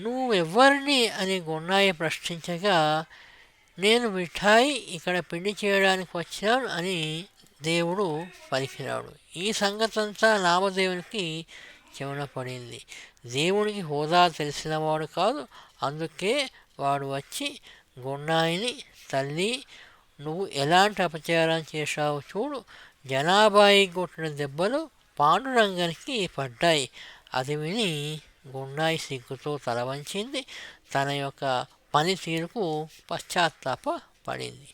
నువ్వెవ్వరిని అని గున్నాయి ప్రశ్నించగా నేను మిఠాయి ఇక్కడ పిండి చేయడానికి వచ్చాను అని దేవుడు పలికినాడు. ఈ సంగతంతా నామదేవునికి చెవున పడింది దేవునికి హోదా తెలిసినవాడు కాదు. అందుకే వాడు వచ్చి గున్నాయిని తల్లి నువ్వు ఎలాంటి అపచారం చేశావు చూడు. జనాభాయి కొట్టిన దెబ్బలు పాండురంగానికి పడ్డాయి. అది విని గుండాయి సిగ్గుతో తలవంచింది. తన యొక్క పనితీరుకు పశ్చాత్తాప పడింది.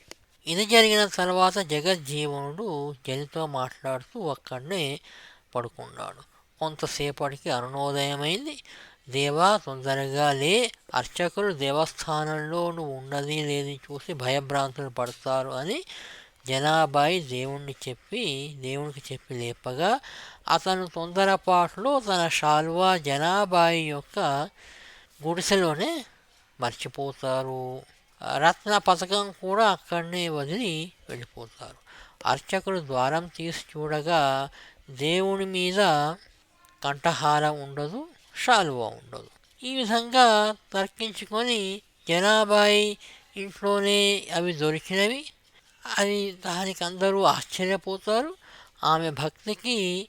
ఇది జరిగిన తర్వాత జగజ్జీవనుడు జనితో మాట్లాడుతూ అక్కడనే పడుకున్నాడు. కొంతసేపటికి అరుణోదయమైంది. దేవా తొందరగా లే. అర్చకులు దేవస్థానంలో నువ్వు ఉన్నది లేని చూసి భయభ్రాంతులు పడతారు అని జనాభాయి దేవుణ్ణి చెప్పి దేవునికి చెప్పి లేపగా అతను తొందరపాటులో తన షాల్వా జనాభాయి యొక్క గుడిసెలోనే మర్చిపోతారు. రత్న పథకం కూడా అక్కడనే వదిలి వెళ్ళిపోతారు. అర్చకుడు ద్వారం తీసి చూడగా దేవుని మీద కంఠహారం ఉండదు షాలువా ఉండదు. ఈ విధంగా తర్కించుకొని జనాభాయి ఇంట్లోనే అవి దొరికినవి. అది దానికి అందరూ ఆశ్చర్యపోతారు. ఆమె భక్తికి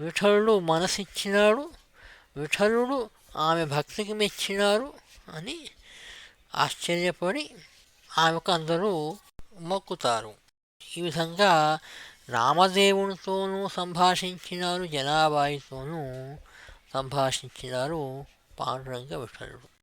విఠలుడు మనసిచ్చినాడు. విఠలుడు ఆమె భక్తికి మెచ్చినారు అని ఆశ్చర్యపడి ఆమెకు అందరూ మొక్కుతారు. ఈ విధంగా రామదేవునితోనూ సంభాషించినారు జనాబాయితోనూ సంభాషించినారు పాండురంగ విఠలుడు.